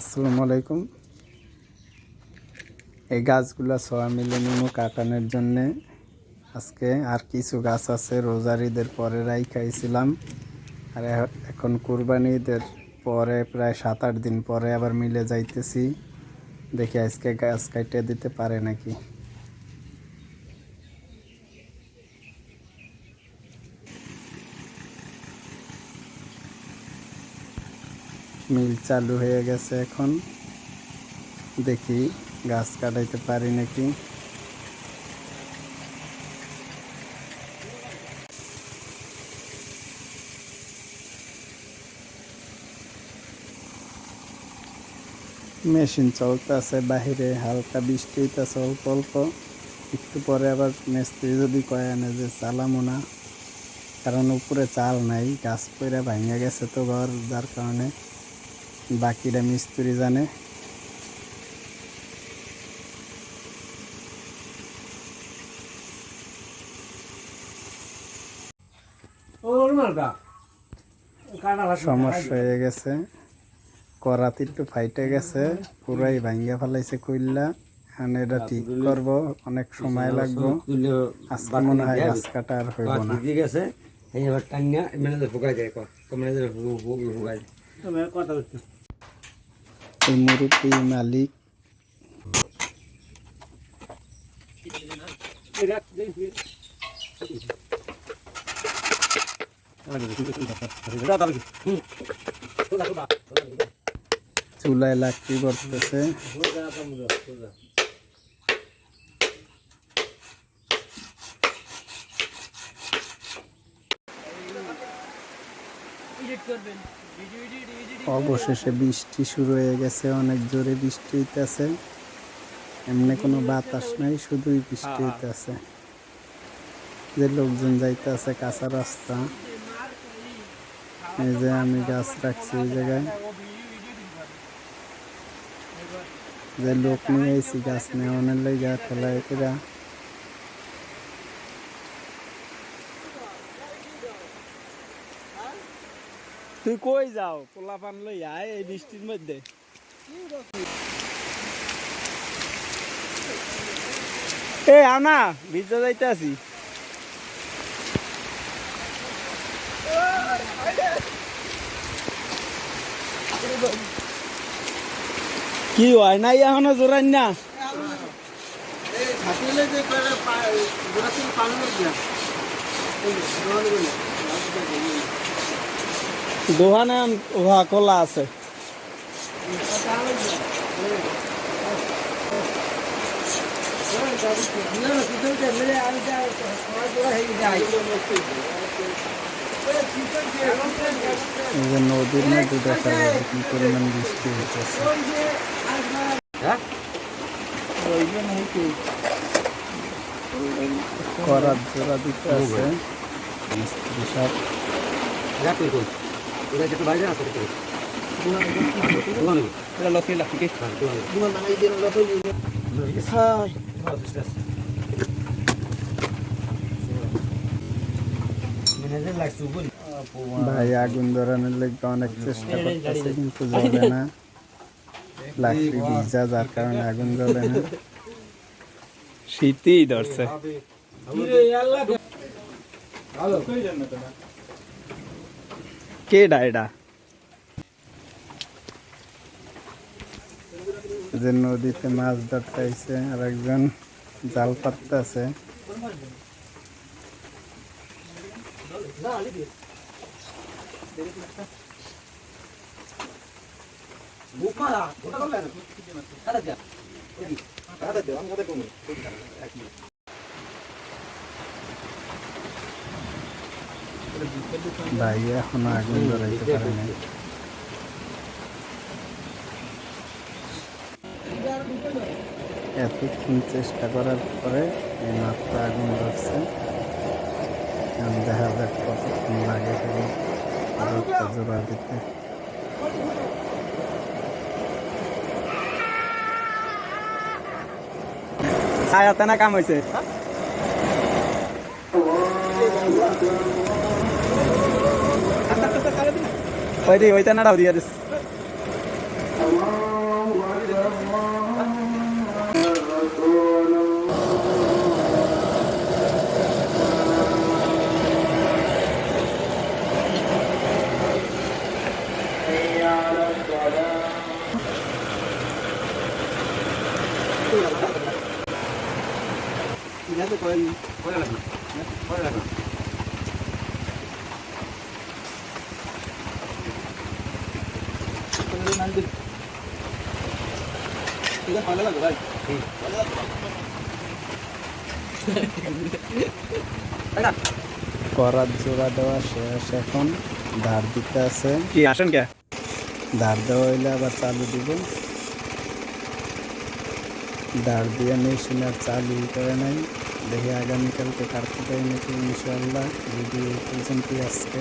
আসসালামু আলাইকুম। এই গাছগুলো মিলে নিমু কাটানোর জন্যে আজকে আর কিছু গাছ আছে, রোজার ঈদের পরে রাই খাইছিলাম। আর এখন কুরবানি ঈদের পরে প্রায় সাত আট দিন পরে আবার মিলে যাইতেছি। দেখি আজকে গাছ কাটিয়ে দিতে পারে নাকি। মিল চালু হয়ে গেছে এখন। দেখি গাছ কাটাইতে পারি নাকি। মেশিন চলতেছে, বাহিরে হালকা বৃষ্টি হইতেছে অল্প অল্প। একটু পরে আবার মিস্ত্রি যদি কয় আনে যে চালামো না, কারণ উপরে চাল নাই, গাছ পইরা ভাঙে গেছে তো ঘর, যার কারণে বাকিরা মিস্ত্রি জানে। সমস্যা হয়ে গেছে। করাত একটু ফাইটে গেছে পুরাই ভাঙ্গা ফেলাইছে কইল্লা এখন এটা ঠিক করব অনেক সময় লাগবে। আজকে মনে হয় গাছ কাটা আর হইব না। দিয়ে গেছে এই এবার টাঙ্গা ম্যানেজার ফুকাই যায় ম্যানেজার ফুকাই তুমি কথা হচ্ছে এই মুরব্বী মালিক। চুলায় লাকড়ি করতেছে অবশেষে বৃষ্টি শুরু হয়ে গেছে অনেক জোরে বৃষ্টি হইতেছে। এমনি কোনো বাতাস নাই শুধুই বৃষ্টি হইতেছে। যে লোকজন যাইতেছে কাঁচা রাস্তা এই যে আমি গাছ রাখছি এই জায়গায়। যে লোক নিয়ে আইছি গাছ নেওয়ানোর লেগে ফেলায় তুই কই যাও? পোলা পান লই আয় এই বৃষ্টির মধ্যে। এ আনা ভিজা যাইতে আছি কি হয় নাই এখনও জোরান না। দোকানে উহা খোলা আছে। নদীর মধ্যে দেখা যাবে কি পরিমাণ বৃষ্টি হইতেছে। করার জোড়া দিতে আছে। মিস্ত্রি সব রাখুন কোন বাইরে আছে তো এটা লক্ষ্মী লক্ষ্মী ম্যানেজার ভাই আগুন ধরানোর লেগে অনেক চেষ্টা করতেছে কিন্তু জ্বলে না। লাকড়ি ভিজা যার কারণে আগুন জ্বলে না। শীতই ধরছে। কে ডায়ডা যে নদীতে মাছ ধরতে আর একজন জাল পাততে আছে ভাই এখনও আগুন ধরাইতে পারে নাই। এতক্ষণ চেষ্টা করার পরে এই মাত্র আগুন ধরছে। দেখা যাক কতক্ষণ লাগে জোড়া দিতে। আয়াতে না কাম হয়েছে ওইটাই ওইটা না দিয়া দিস Cuidado con... La লাগবে করে লাগবে করার জোড়া দেওয়া শেষ এখন। ধার দিতে আছে। কি আসেন কে? ধার দেওয়া হইলে আবার চালু দিব। ধার দিয়ে মেশিন আর চালু করে নাই। দেখি আগামীকালকে পারি নাকি ইনশাল্লাহ ভিডিও পর্যন্তই আজকে।